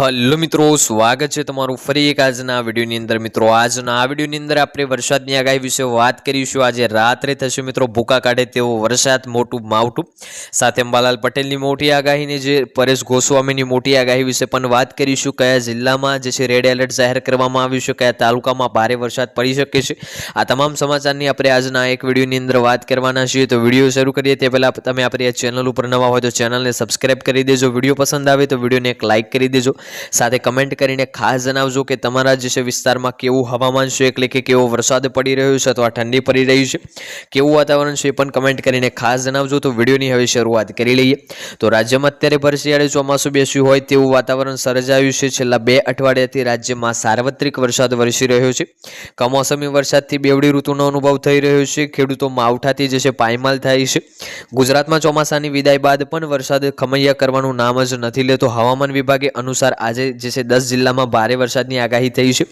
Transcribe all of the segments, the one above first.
Hello મિત્રો, સ્વાગત છે તમારું ફરી એક આજના વિડીયોની અંદર. મિત્રો, આજના આ વિડીયોની અંદર આપણે વરસાદની આગાહી વિશે વાત કરીશું. આજે રાત્રે થશે મિત્રો ભૂકા કાઢે તેવો વરસાદ, મોટું માવઠું. સાથે અંબાલાલ પટેલની મોટી આગાહીની જે પરેશ ગોસ્વામીની મોટી આગાહી વિશે પણ વાત કરીશું. કયા જિલ્લામાં જે છે રેડ એલર્ટ જાહેર કરવામાં આવ્યું છે, કયા તાલુકામાં ભારે વરસાદ પડી શકે છે, આ તમામ સમાચારની આપણે આજના એક વિડીયોની અંદર વાત કરવાના છીએ. તો વીડિયો શરૂ કરીએ તે પહેલાં તમે આપણી આ ચેનલ ઉપર નવા હોય તો ચેનલને સબસ્ક્રાઇબ કરી દેજો. વીડિયો પસંદ આવે તો વિડીયોને એક લાઇક કરી દેજો. સાથે કમેન્ટ કરીને ખાસ જણાવજો કે તમારા જે છે વિસ્તારમાં કેવું હવામાન છે, એટલે કે કેવો વરસાદ પડી રહ્યો છે અથવા ઠંડી પડી રહી છે, કેવું વાતાવરણ છે એ પણ કમેન્ટ કરીને ખાસ જણાવજો. તો વિડીયોની હવે શરૂઆત કરી લઈએ. તો રાજ્યમાં અત્યારે ભરશિયાળે ચોમાસું બેસ્યું હોય તેવું વાતાવરણ સર્જાયું છે. છેલ્લા બે અઠવાડિયાથી રાજ્યમાં સાર્વત્રિક વરસાદ વરસી રહ્યો છે. કમોસમી વરસાદથી બેવડી ઋતુનો અનુભવ થઈ રહ્યો છે. ખેડૂતો માવઠાથી જે છે પાયમાલ થાય છે. ગુજરાતમાં ચોમાસાની વિદાય બાદ પણ વરસાદ ખમૈયા કરવાનું નામ જ નથી લેતો. હવામાન વિભાગે અનુસાર આજે જે છે દસ જિલ્લામાં ભારે વરસાદની આગાહી થઈ છે.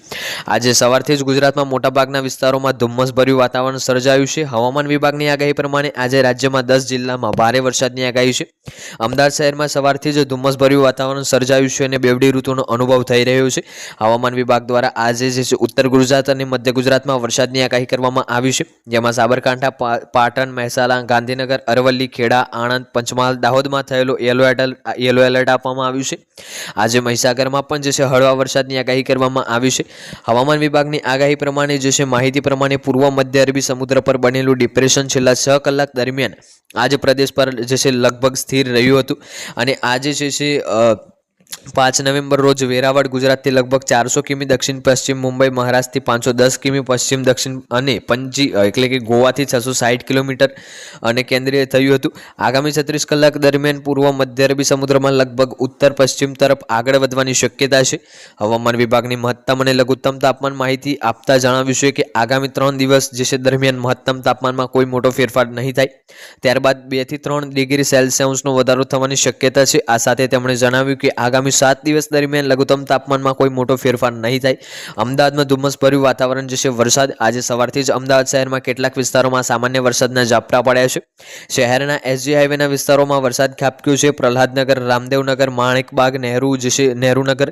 આજે સવારથી જ ગુજરાતમાં મોટાભાગના વિસ્તારોમાં ધુમ્મસભર્યું વાતાવરણ સર્જાયું છે. હવામાન વિભાગની આગાહી પ્રમાણે આજે રાજ્યમાં દસ જિલ્લામાં ભારે વરસાદની આગાહી છે. અમદાવાદ શહેરમાં સવારથી જ ધુમ્મસભર્યું વાતાવરણ સર્જાયું છે અને બેવડી ઋતુનો અનુભવ થઈ રહ્યો છે. હવામાન વિભાગ દ્વારા આજે જે છે ઉત્તર ગુજરાત અને મધ્ય ગુજરાતમાં વરસાદની આગાહી કરવામાં આવી છે. જેમાં સાબરકાંઠા પાટણ, મહેસાણા, ગાંધીનગર, અરવલ્લી, ખેડા, આણંદ, પંચમહાલ, દાહોદમાં થયેલો યલો એલર્ટ યલો એલર્ટ આપવામાં આવ્યું છે. આજે મહીસાગરમાં પણ જે છે હળવા વરસાદની આગાહી કરવામાં આવી છે. હવામાન વિભાગની આગાહી પ્રમાણે જે છે માહિતી પ્રમાણે પૂર્વ મધ્ય અરબી સમુદ્ર પર બનેલું ડિપ્રેશન છેલ્લા છ કલાક દરમિયાન આજ પ્રદેશ પર જે છે લગભગ સ્થિર રહ્યું હતું. અને આજે જે છે પાંચ નવેમ્બર રોજ વેરાવળ, ગુજરાતથી લગભગ ચારસો કિમી દક્ષિણ પશ્ચિમ મુંબઈ, મહારાષ્ટ્રથી પાંચસો દસ કિમી પશ્ચિમ દક્ષિણ અને પંજી એટલે કે ગોવાથી છસો સાઠ કિલોમીટર અને કેન્દ્રીય થયું હતું. આગામી છત્રીસ કલાક દરમિયાન પૂર્વ મધ્ય અરબી સમુદ્રમાં લગભગ ઉત્તર પશ્ચિમ તરફ આગળ વધવાની શક્યતા છે. હવામાન વિભાગની મહત્તમ અને લઘુત્તમ તાપમાન માહિતી આપતા જણાવ્યું છે કે આગામી ત્રણ દિવસ જે છે દરમિયાન મહત્તમ તાપમાનમાં કોઈ મોટો ફેરફાર નહીં થાય. ત્યારબાદ બેથી ત્રણ ડિગ્રી સેલ્સિયસનો વધારો થવાની શક્યતા છે. આ સાથે તેમણે જણાવ્યું કે આગામી સાત દિવસ દરમિયાન લઘુત્તમ તાપમાનમાં કોઈ મોટો ફેરફાર નહીં થાય. અમદાવાદમાં ધુમ્મસભર્યું વાતાવરણ જે છે, વરસાદ આજે સવારથી જ અમદાવાદ શહેરમાં કેટલાક વિસ્તારોમાં સામાન્ય વરસાદના ઝાપટા પડ્યા છે. શહેરના એસજી હાઈવેના વિસ્તારોમાં વરસાદ ખાબક્યો છે. પ્રહલાદનગર, રામદેવનગર, માણેકબાગ, નહેરુ જે છે, નહેરુનગર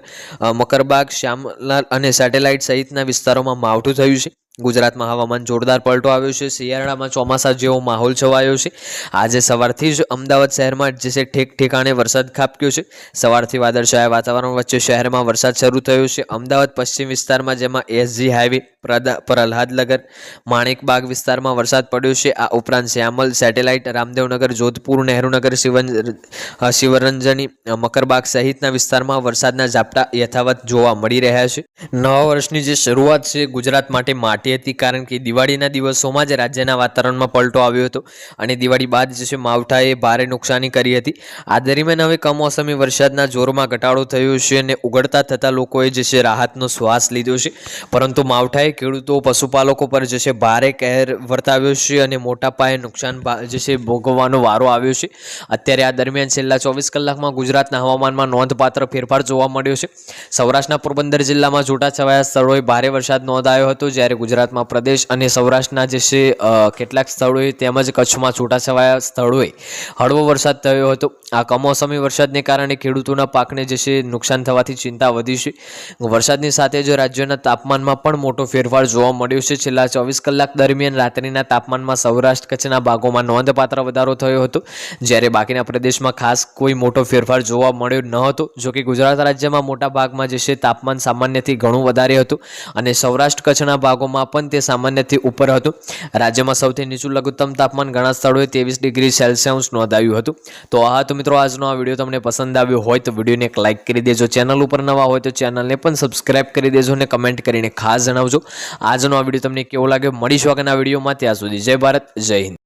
મકરબાગ, શ્યામલાલ અને સેટેલાઇટ સહિતના વિસ્તારોમાં માવઠું થયું છે. ગુજરાતમાં હવામાન જોરદાર પલટો આવ્યો છે. શિયાળામાં ચોમાસા જેવો માહોલ છવાયો છે. આજે સવારથી જ અમદાવાદ શહેરમાં જે છે ઠેક ઠેકાણે વરસાદ ખાબક્યો છે. સવારથી વાદળછાયા વાતાવરણ વચ્ચે શહેરમાં વરસાદ શરૂ થયો છે. અમદાવાદ પશ્ચિમ વિસ્તારમાં જેમાં એસજી હાઈવે પ્રહલાદનગર, માણેકબાગ વિસ્તારમાં વરસાદ પડ્યો છે. આ ઉપરાંત શ્યામલ સેટેલાઇટ, રામદેવનગર, જોધપુર, નહેરુનગર, શિવન શિવરંજની મકરબાગ સહિતના વિસ્તારમાં વરસાદના ઝાપટા યથાવત જોવા મળી રહ્યા છે. નવા વર્ષની જે શરૂઆત છે, ગુજરાત માટે માટી હતી કારણ કે દિવાળીના દિવસોમાં જ રાજ્યના વાતાવરણમાં પલટો આવ્યો હતો અને દિવાળી બાદ જે છે માવઠાએ ભારે નુકસાની કરી હતી. આ દરમિયાન હવે કમોસમી વરસાદના જોરમાં ઘટાડો થયો છે અને ઉગડતા થતાં લોકોએ જે છે રાહતનો શ્વાસ લીધો છે. પરંતુ માવઠાએ ખેડૂતો, પશુપાલકો પર જે છે ભારે કહેર વર્તાવ્યો છે અને મોટા પાયે નુકસાન જે છે ભોગવવાનો વારો આવ્યો છે. અત્યારે આ દરમિયાન છેલ્લા ચોવીસ કલાકમાં ગુજરાતના હવામાનમાં નોંધપાત્ર ફેરફાર જોવા મળ્યો છે. સૌરાષ્ટ્રના પોરબંદર જિલ્લામાં છૂટાછવાયા સ્થળોએ ભારે વરસાદ નોંધાયો હતો. જ્યારે ગુજરાતમાં પ્રદેશ અને સૌરાષ્ટ્રના જે છે કેટલાક સ્થળોએ તેમજ કચ્છમાં છૂટાછવાયા સ્થળોએ હળવો વરસાદ થયો હતો. આ કમોસમી વરસાદને કારણે ખેડૂતોના પાકને જે છે, નુકસાન થવાથી ચિંતા વધી છે. વરસાદની સાથે જ રાજ્યના તાપમાનમાં પણ મોટો ફેરફાર જોવા મળ્યો છે. છેલ્લા ચોવીસ કલાક દરમિયાન રાત્રિના તાપમાનમાં સૌરાષ્ટ્ર કચ્છના ભાગોમાં નોંધપાત્ર વધારો થયો હતો. જ્યારે બાકીના પ્રદેશમાં ખાસ કોઈ મોટો ફેરફાર જોવા મળ્યો ન હતો. જોકે ગુજરાત રાજ્યમાં મોટા ભાગમાં જે છે, તાપમાન સામાન્યથી ઘણું વધારે હતું અને સૌરાષ્ટ્ર કચ્છના ભાગોમાં પણ તે સામાન્યથી ઉપર હતું. રાજ્યમાં સૌથી નીચું લઘુત્તમ તાપમાન ઘણા સ્થળોએ ત્રેવીસ ડિગ્રી સેલ્સિયસ નોંધાયું હતું. તો આ તો મિત્રો, આજનો આ વીડિયો તમને પસંદ આવ્યો હોય તો વિડીયોને એક લાઇક કરી દેજો. ચેનલ ઉપર નવા હોય તો ચેનલને પણ સબસ્ક્રાઇબ કરી દેજો અને કમેન્ટ કરીને ખાસ જણાવજો. આજનો આ વીડિયો તમને કેવો લાગ્યો? મળીશું આગળના વિડીયોમાં. ત્યાં સુધી જય ભારત, જય હિન્દ.